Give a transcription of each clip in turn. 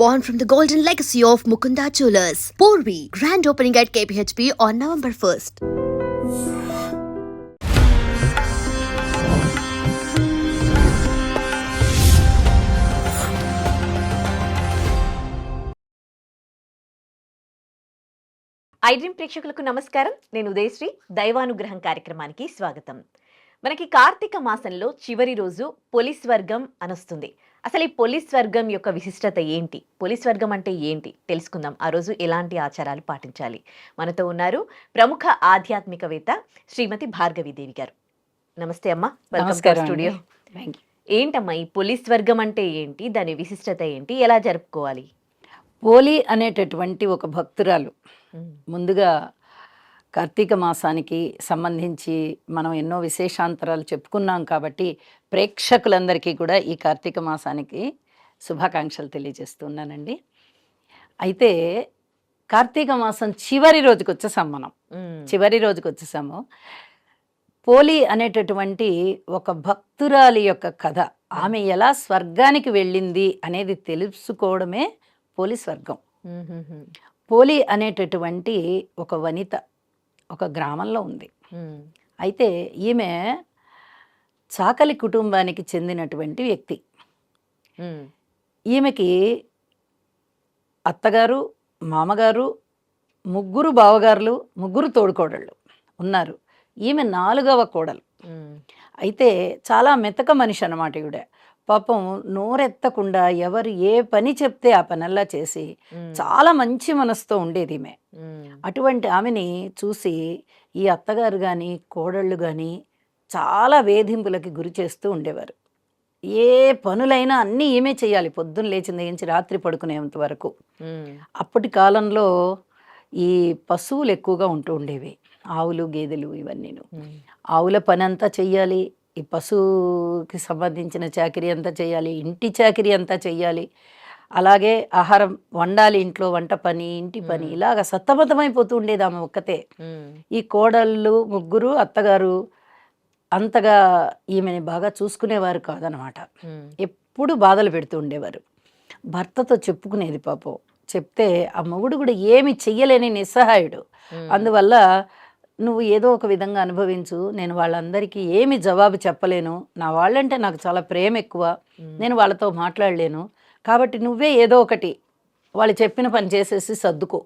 born from the golden legacy of Mukunda Jewelers. Porvi, grand opening at KPHP on November 1st. IDream ప్రేక్షకులకు నమస్కారం నేను ఉదయశ్రీ దైవానుగ్రహం కార్యక్రమానికి స్వాగతం మనకి కార్తీక మాసంలో చివరి రోజు పోలీస్ వర్గం అనొస్తుంది అసలు ఈ పోలీస్ వర్గం యొక్క విశిష్టత ఏంటి? పోలీస్ వర్గం అంటే ఏంటి? తెలుసుకుందాం. ఆ రోజు ఎలాంటి ఆచారాలు పాటించాలి? మనతో ఉన్నారు ప్రముఖ ఆధ్యాత్మికవేత్త శ్రీమతి భార్గవీదేవి గారు. నమస్తే అమ్మా. Welcome studio. ఏంటమ్మా ఈ పోలీస్ వర్గం అంటే ఏంటి? దాని విశిష్టత ఏంటి? ఎలా జరుపుకోవాలి? పోలి అనేటటువంటి ఒక భక్తురాలు. ముందుగా కార్తీక మాసానికి సంబంధించి మనం ఎన్నో విశేషాంతరాలు చెప్పుకున్నాం కాబట్టి ప్రేక్షకులందరికీ కూడా ఈ కార్తీక మాసానికి శుభాకాంక్షలు తెలియజేస్తున్నానండి అయితే కార్తీక మాసం చివరి రోజుకి వచ్చేసాం మనం. చివరి రోజుకి వచ్చేసాము పోలి అనేటటువంటి ఒక భక్తురాలి యొక్క కథ ఆమె ఎలా స్వర్గానికి వెళ్ళింది అనేది తెలుసుకోవడమే పోలి స్వర్గం. పోలి అనేటటువంటి ఒక వనిత ఒక గ్రామంలో ఉంది. అయితే ఈమె చాకలి కుటుంబానికి చెందినటువంటి వ్యక్తి. ఈమెకి అత్తగారు మామగారు ముగ్గురు బావగారులు ముగ్గురు తోడుకోడళ్ళు ఉన్నారు ఈమె నాలుగవ కోడలు. అయితే చాలా మెతక మనిషి అన్నమాట ఈవిడ పాపం నోరెత్తకుండా ఎవరు ఏ పని చెప్తే ఆ పనల్లా చేసి. చాలా మంచి మనసుతో ఉండేది ఈమె. అటువంటి ఆమెని చూసి ఈ అత్తగారు కానీ కోడళ్ళు కానీ చాలా వేధింపులకి గురి చేస్తూ ఉండేవారు ఏ పనులైనా అన్నీ ఈమె చేయాలి పొద్దున్న లేచిన దగ్గర నుంచి రాత్రి పడుకునేంత వరకు. అప్పటి కాలంలో ఈ పశువులు ఎక్కువగా ఉంటూ ఉండేవి ఆవులు గేదెలు ఇవన్నీను. ఆవుల పని అంతా చెయ్యాలి ఈ పశువుకి సంబంధించిన చాకరీ అంతా చేయాలి ఇంటి చాకరీ అంతా చెయ్యాలి అలాగే ఆహారం వండాలి ఇంట్లో వంట పని ఇంటి పని. ఇలాగ సతమతమైపోతూ ఉండేది ఆమె ఒక్కతే. ఈ కోడళ్ళు ముగ్గురు అత్తగారు అంతగా ఈమెని బాగా చూసుకునేవారు కాదనమాట. ఎప్పుడు బాధలు పెడుతూ ఉండేవారు భర్తతో చెప్పుకునేది పాపం చెప్తే ఆ మొగుడు కూడా ఏమి చెయ్యలేని నిస్సహాయుడు. అందువల్ల నువ్వు ఏదో ఒక విధంగా అనుభవించు నేను వాళ్ళందరికీ ఏమి జవాబు చెప్పలేను నా వాళ్ళంటే నాకు చాలా ప్రేమ ఎక్కువ. నేను వాళ్ళతో మాట్లాడలేను కాబట్టి నువ్వే ఏదో ఒకటి వాళ్ళు చెప్పిన పని చేసేసి సర్దుకో.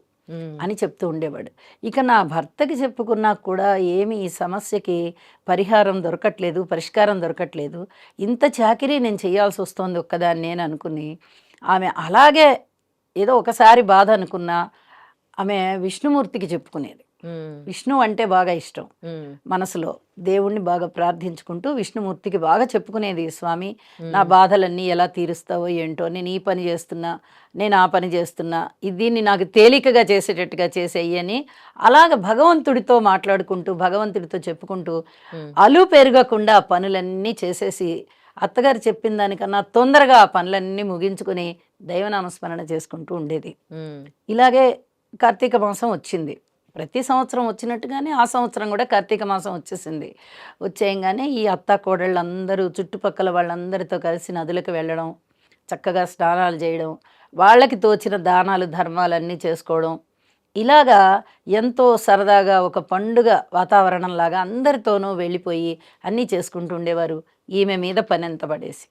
అని చెప్తూ ఉండేవాడు ఇక నా భర్తకి చెప్పుకున్నా కూడా ఏమి ఈ సమస్యకి పరిహారం దొరకట్లేదు పరిష్కారం దొరకట్లేదు ఇంత చాకిరీ నేను చేయాల్సి వస్తుంది ఒక్కదాన్ని నేను అనుకుని ఆమె అలాగే ఏదో ఒకసారి బాధ అనుకున్నా ఆమె విష్ణుమూర్తికి చెప్పుకునేది. విష్ణు అంటే బాగా ఇష్టం. మనసులో దేవుణ్ణి బాగా ప్రార్థించుకుంటూ విష్ణుమూర్తికి బాగా చెప్పుకునేది స్వామి నా. బాధలన్నీ ఎలా తీరుస్తావో ఏంటో నేను ఈ పని చేస్తున్నా నేను ఆ పని చేస్తున్నా దీన్ని నాకు తేలికగా చేసేటట్టుగా చేసేయి అని అలాగ భగవంతుడితో మాట్లాడుకుంటూ భగవంతుడితో చెప్పుకుంటూ. అలు పెరగకుండా ఆ పనులన్నీ చేసేసి అత్తగారు చెప్పిన దానికన్నా తొందరగా ఆ పనులన్నీ ముగించుకుని దైవనామస్మరణ చేసుకుంటూ ఉండేది. ఇలాగే కార్తీక మాసం వచ్చింది ప్రతి సంవత్సరం వచ్చినట్టుగానే ఆ సంవత్సరం కూడా కార్తీక మాసం వచ్చేసింది. వచ్చేయంగానే ఈ అత్త కోడళ్ళందరూ చుట్టుపక్కల వాళ్ళందరితో కలిసి నదులకు వెళ్ళడం చక్కగా స్నానాలు చేయడం వాళ్ళకి తోచిన దానాలు ధర్మాలన్నీ చేసుకోవడం. ఇలాగా ఎంతో సరదాగా ఒక పండుగ వాతావరణంలాగా అందరితోనూ వెళ్ళిపోయి అన్నీ చేసుకుంటూ ఉండేవారు. ఈమె మీద పని ఎంత పడేసి.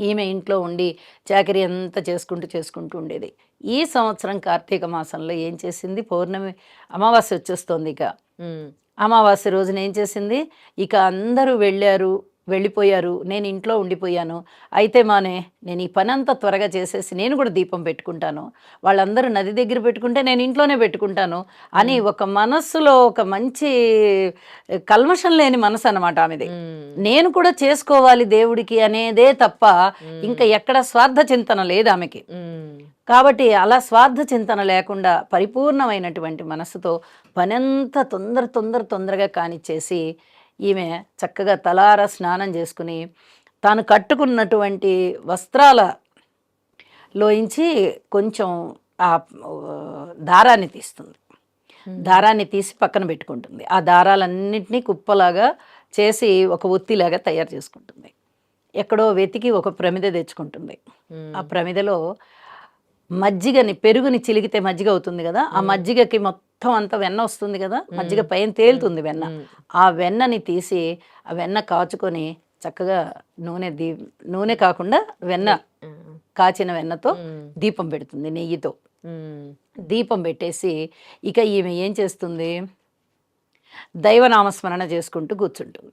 ఈమె ఇంట్లో ఉండి చాకరీ అంతా చేసుకుంటూ చేసుకుంటూ ఉండేది. ఈ సంవత్సరం కార్తీక మాసంలో ఏం చేసింది? పౌర్ణమి అమావాస్య వచ్చేస్తోంది ఇక. అమావాస్య రోజున ఏం చేసింది? ఇక అందరూ వెళ్ళారు. వెళ్ళిపోయారు నేను ఇంట్లో ఉండిపోయాను అయితే మానే నేను ఈ పని అంతా త్వరగా చేసేసి నేను కూడా దీపం పెట్టుకుంటాను వాళ్ళందరూ నది దగ్గర పెట్టుకుంటే నేను ఇంట్లోనే పెట్టుకుంటాను అని ఒక మనస్సులో ఒక మంచి కల్మషం లేని మనసు అన్నమాట ఆమెది. నేను కూడా చేసుకోవాలి దేవుడికి అనేదే తప్ప. ఇంకా ఎక్కడ స్వార్థ చింతన లేదు ఆమెకి. కాబట్టి అలా స్వార్థ చింతన లేకుండా పరిపూర్ణమైనటువంటి మనసుతో పనంతా తొందర తొందర తొందరగా కానిచ్చేసి ఈమె చక్కగా తలార స్నానం చేసుకుని తాను కట్టుకున్నటువంటి వస్త్రాల లోంచి కొంచెం ఆ దారాన్ని తీస్తుంది. దారాన్ని తీసి పక్కన పెట్టుకుంటుంది. ఆ దారాలన్నింటినీ కుప్పలాగా చేసి ఒక ఒత్తిలాగా తయారు చేసుకుంటుంది. ఎక్కడో వెతికి ఒక ప్రమిద తెచ్చుకుంటుంది. ఆ ప్రమిదలో మజ్జిగని పెరుగుని చిలికితే మజ్జిగ అవుతుంది కదా ఆ మజ్జిగకి మొత్తం అంతా వెన్న వస్తుంది కదా మజ్జిగ పైన తేలుతుంది వెన్న. ఆ వెన్నని తీసి ఆ వెన్న కాచుకొని చక్కగా నూనె దీ నూనె కాకుండా వెన్న కాచిన వెన్నతో దీపం పెడుతుంది నెయ్యితో. దీపం పెట్టేసి ఇక ఈమె ఏం చేస్తుంది? దైవనామస్మరణ చేసుకుంటూ కూర్చుంటుంది.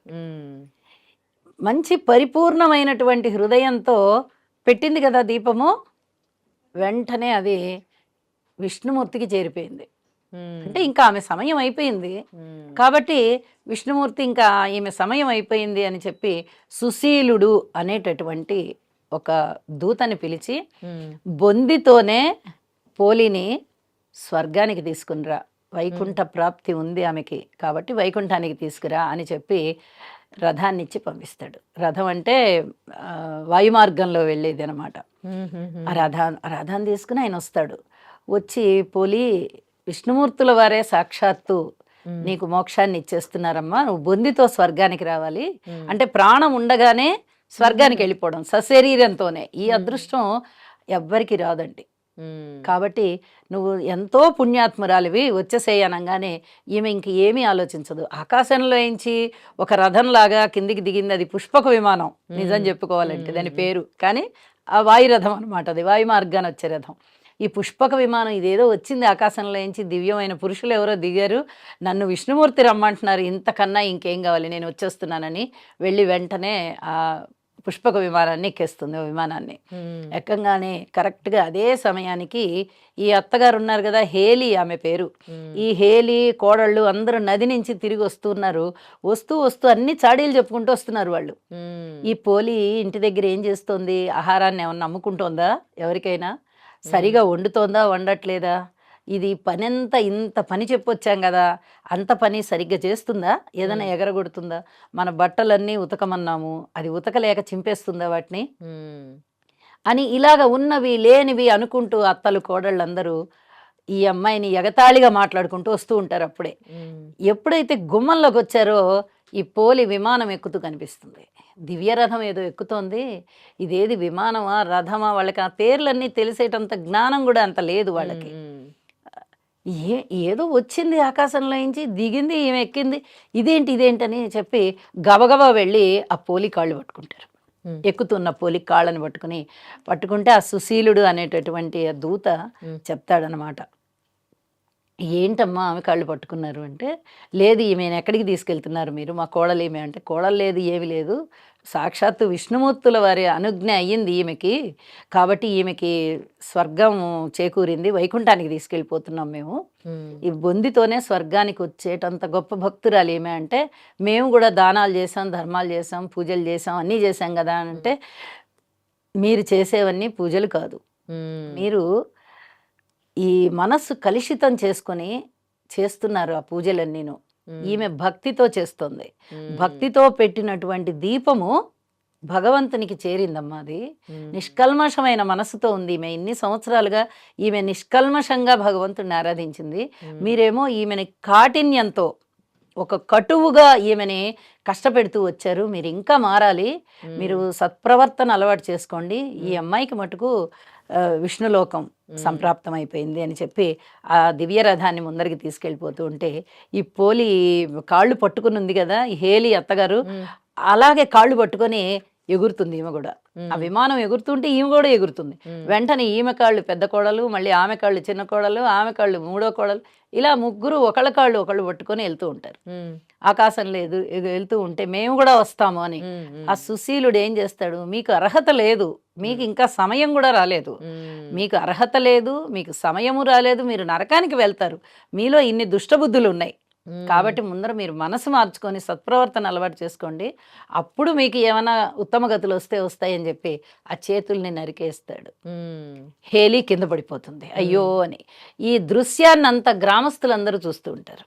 మంచి పరిపూర్ణమైనటువంటి హృదయంతో పెట్టింది కదా దీపము. వెంటనే అది విష్ణుమూర్తికి చేరిపోయింది. అంటే ఇంకా ఆమె సమయం అయిపోయింది. కాబట్టి విష్ణుమూర్తి ఇంకా ఈమె సమయం అయిపోయింది అని చెప్పి సుశీలుడు అనేటటువంటి ఒక దూతని పిలిచి బొందితోనే పోలిని స్వర్గానికి తీసుకునిరా. వైకుంఠ ప్రాప్తి ఉంది ఆమెకి. కాబట్టి వైకుంఠానికి తీసుకురా అని చెప్పి రథాన్ని ఇచ్చి పంపిస్తాడు. రథం అంటే వాయుమార్గంలో వెళ్ళేది అనమాట ఆ రథా రథాన్ని తీసుకుని ఆయన వస్తాడు. వచ్చి పోలి విష్ణుమూర్తుల వారే సాక్షాత్తు నీకు మోక్షాన్ని ఇచ్చేస్తున్నారమ్మా. నువ్వు బొందితో స్వర్గానికి రావాలి. అంటే ప్రాణం ఉండగానే స్వర్గానికి వెళ్ళిపోవడం సశరీరంతోనే. ఈ అదృష్టం ఎవ్వరికి రాదండి. కాబట్టి నువ్వు ఎంతో పుణ్యాత్మురాలివి వచ్చేసేయనంగానే ఈమె ఇంక ఏమీ ఆలోచించదు. ఆకాశంలో ఎంచి ఒక రథంలాగా కిందికి దిగింది అది పుష్పక విమానం. నిజం చెప్పుకోవాలంటే దాని పేరు. కానీ ఆ వాయురథం అనమాట అది. వాయు మార్గాన వచ్చే రథం. ఈ పుష్పక విమానం ఇదేదో వచ్చింది ఆకాశంలో ఎంచి దివ్యమైన పురుషులు ఎవరో దిగారు. నన్ను విష్ణుమూర్తి రమ్మంటున్నారు. ఇంతకన్నా ఇంకేం కావాలి? నేను వచ్చేస్తున్నానని వెళ్ళి వెంటనే ఆ పుష్పక విమానాన్ని ఎక్కేస్తుంది ఆ విమానాన్ని. ఎక్కంగానే కరెక్ట్గా అదే సమయానికి ఈ అత్తగారు ఉన్నారు కదా హేలి ఆమె పేరు. ఈ హేలి కోడళ్ళు అందరూ నది నుంచి తిరిగి వస్తున్నారు. వస్తూ వస్తూ అన్ని చాడీలు చెప్పుకుంటూ వస్తున్నారు వాళ్ళు. ఈ పోలి ఇంటి దగ్గర ఏం చేస్తోంది? ఆహారాన్ని ఏమన్నా అమ్ముకుంటోందా ఎవరికైనా? సరిగా వండుతోందా వండట్లేదా? ఇది పనంతా ఇంత పని చెప్పొచ్చాం కదా అంత పని సరిగ్గా చేస్తుందా? ఏదైనా ఎగరగొడుతుందా? మన బట్టలన్నీ ఉతకమన్నాము అది ఉతకలేక చింపేస్తుందా వాటిని? అని ఇలాగ ఉన్నవి లేనివి అనుకుంటూ అత్తలు కోడళ్ళందరూ ఈ అమ్మాయిని ఎగతాళిగా మాట్లాడుకుంటూ వస్తూ ఉంటారు అప్పుడే. ఎప్పుడైతే గుమ్మంలోకి వచ్చారో ఈ పోలి విమానం ఎక్కుతూ కనిపిస్తుంది. దివ్యరథం ఏదో ఎక్కుతోంది. ఇదేది విమానమా రథమా? వాళ్ళకి ఆ పేర్లన్నీ తెలిసేటంత జ్ఞానం కూడా అంత లేదు వాళ్ళకి. ఏ ఏదో వచ్చింది ఆకాశంలో నుంచి దిగింది ఈమె ఎక్కింది ఇదేంటి ఇదేంటని చెప్పి గబగబా వెళ్ళి ఆ పోలి కాళ్ళు పట్టుకుంటారు. ఎక్కుతున్న పోలి కాళ్ళని పట్టుకుని పట్టుకుంటే ఆ సుశీలుడు అనేటటువంటి ఆ దూత చెప్తాడనమాట ఏంటమ్మా ఆమె కాళ్ళు పట్టుకున్నారు అంటే లేదు ఈమెను ఎక్కడికి తీసుకెళ్తున్నారు మీరు? మా కోడలు ఏమి అంటే కోడలు లేదు ఏమి లేదు. సాక్షాత్తు విష్ణుమూర్తుల వారి అనుజ్ఞ అయ్యింది ఈమెకి. కాబట్టి ఈమెకి స్వర్గం చేకూరింది. వైకుంఠానికి తీసుకెళ్ళిపోతున్నాం మేము. ఈ బొందితోనే స్వర్గానికి వచ్చేటంత గొప్ప భక్తురాలు ఏమే అంటే మేము కూడా దానాలు చేసాం ధర్మాలు చేసాం పూజలు చేసాం అన్నీ చేసాం కదా అని అంటే మీరు చేసేవన్నీ పూజలు కాదు. మీరు ఈ మనస్సు కలుషితం చేసుకొని చేస్తున్నారు ఆ పూజలన్నీను ఈమె భక్తితో చేస్తుంది. భక్తితో పెట్టినటువంటి దీపము భగవంతునికి చేరిందమ్మా అది. నిష్కల్మషమైన మనసుతో ఉంది ఈమె. ఇన్ని సంవత్సరాలుగా ఈమె నిష్కల్మషంగా భగవంతుడిని ఆరాధించింది. మీరేమో ఈమెని కాఠిన్యంతో ఒక కటువుగా ఈమెని కష్టపెడుతూ వచ్చారు. మీరు ఇంకా మారాలి. మీరు సత్ప్రవర్తన అలవాటు చేసుకోండి. ఈ అమ్మాయికి మటుకు విష్ణులోకం సంప్రాప్తం అయిపోయింది అని చెప్పి ఆ దివ్య రథాన్ని ముందరికి తీసుకెళ్ళిపోతూ ఉంటే ఈ పోలి కాళ్ళు పట్టుకుని ఉంది కదా ఈ హేలి అత్తగారు అలాగే కాళ్ళు పట్టుకొని ఎగురుతుంది ఈమె కూడా. ఆ విమానం ఎగురుతుంటే ఈమె కూడా ఎగురుతుంది. వెంటనే ఈమె కాళ్ళు పెద్ద కోడలు మళ్ళీ ఆమె కాళ్ళు చిన్న కోడలు ఆమె కాళ్ళు మూడో కోడలు ఇలా ముగ్గురు ఒకళ్ళ కాళ్ళు ఒకళ్ళు పట్టుకొని వెళ్తూ ఉంటారు. ఆకాశంలో ఎదు ఎగు- వెళ్తూ ఉంటే మేము కూడా వస్తాము అని. ఆ సుశీలుడు ఏం చేస్తాడు మీకు అర్హత లేదు మీకు ఇంకా సమయం కూడా రాలేదు. మీకు అర్హత లేదు మీకు సమయము రాలేదు మీరు నరకానికి వెళ్తారు. మీలో ఇన్ని దుష్టబుద్ధులు ఉన్నాయి కాబట్టి ముందర మీరు మనసు మార్చుకొని సత్ప్రవర్తన అలవాటు చేసుకోండి. అప్పుడు మీకు ఏమైనా ఉత్తమ గతులు వస్తే వస్తాయని చెప్పి ఆ చేతుల్ని నరికేస్తాడు. హేలీ కింద పడిపోతుంది. అయ్యో అని. ఈ దృశ్యాన్ని అంత గ్రామస్తులందరూ చూస్తూ ఉంటారు.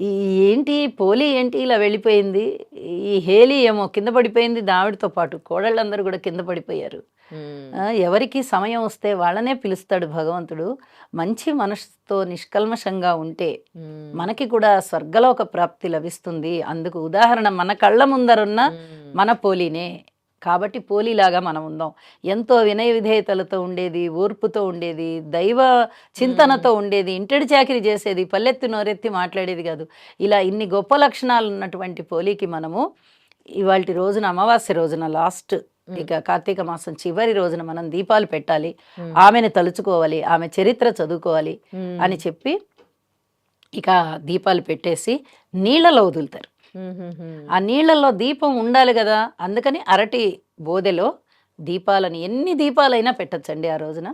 ఈ ఏంటి పోలి ఏంటి ఇలా వెళ్ళిపోయింది? ఈ హేలీ ఏమో కింద పడిపోయింది దావిడితో పాటు కోడళ్ళందరూ కూడా కింద పడిపోయారు. ఎవరికి సమయం వస్తే వాళ్ళనే పిలుస్తాడు భగవంతుడు. మంచి మనసుతో నిష్కల్మషంగా ఉంటే మనకి కూడా స్వర్గలోక ప్రాప్తి లభిస్తుంది. అందుకు ఉదాహరణ మన కళ్ళ ముందరున్న మన పోలినే. కాబట్టి పోలీలాగా మనం ఉందాం. ఎంతో వినయ విధేయతలతో ఉండేది ఓర్పుతో ఉండేది దైవ చింతనతో ఉండేది ఇంటడి చాకిరి చేసేది పల్లెత్తి నోరెత్తి మాట్లాడేది కాదు. ఇలా ఇన్ని గొప్ప లక్షణాలు ఉన్నటువంటి పోలీకి మనము ఇవాళ రోజున అమావాస్య రోజున లాస్ట్ ఇక కార్తీక మాసం చివరి రోజున మనం దీపాలు పెట్టాలి ఆమెను తలుచుకోవాలి ఆమె చరిత్ర చదువుకోవాలి అని చెప్పి ఇక దీపాలు పెట్టేసి నీళ్ళలో వదులుతారు. ఆ నీళ్ళల్లో దీపం ఉండాలి కదా అందుకని అరటి బోదెలో దీపాలని ఎన్ని దీపాలైనా పెట్టచ్చండి ఆ రోజున.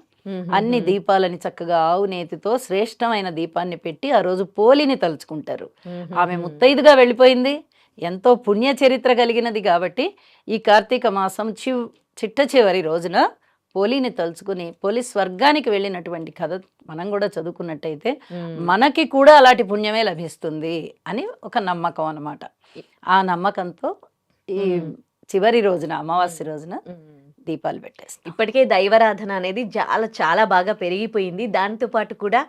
అన్ని దీపాలని చక్కగా ఆవు నేతితో శ్రేష్టమైన దీపాన్ని పెట్టి ఆ రోజు పోలిని తలుచుకుంటారు. ఆమె ముత్తైదుగా వెళ్ళిపోయింది. ఎంతో పుణ్య చరిత్ర కలిగినది కాబట్టి ఈ కార్తీక మాసం చివ్ చిట్ట చివరి రోజున పోలిని తలుచుకుని పోలి స్వర్గానికి వెళ్ళినటువంటి కథ మనం కూడా చదువుకున్నట్టయితే మనకి కూడా అలాంటి పుణ్యమే లభిస్తుంది అని ఒక నమ్మకం అన్నమాట. ఆ నమ్మకంతో ఈ చివరి రోజున అమావాస్య రోజున దీపాలు పెట్టేస్తాం. ఇప్పటికే దైవారాధన అనేది చాలా చాలా బాగా పెరిగిపోయింది. దాంతో పాటు కూడా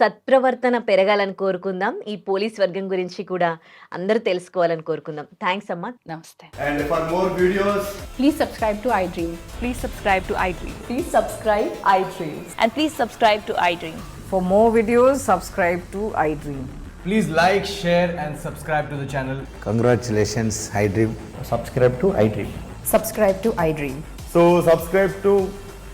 సత్ప్రవర్తన పెరగాలని కోరుకుందాం ఈ పోలీస్ వర్గం గురించి కూడా అందరూ తెలుసుకోవాలని కోరుకుందాం థ్యాంక్స్ అమ్మా నమస్తే And for more videos, Please subscribe to iDream. Please subscribe to iDream. Please subscribe iDream. And please subscribe to iDream. For more videos, subscribe to iDream. please like, share, and subscribe to the channel. Congratulations, iDream. subscribe to iDream. Subscribe to iDream. So subscribe to iDream Media. I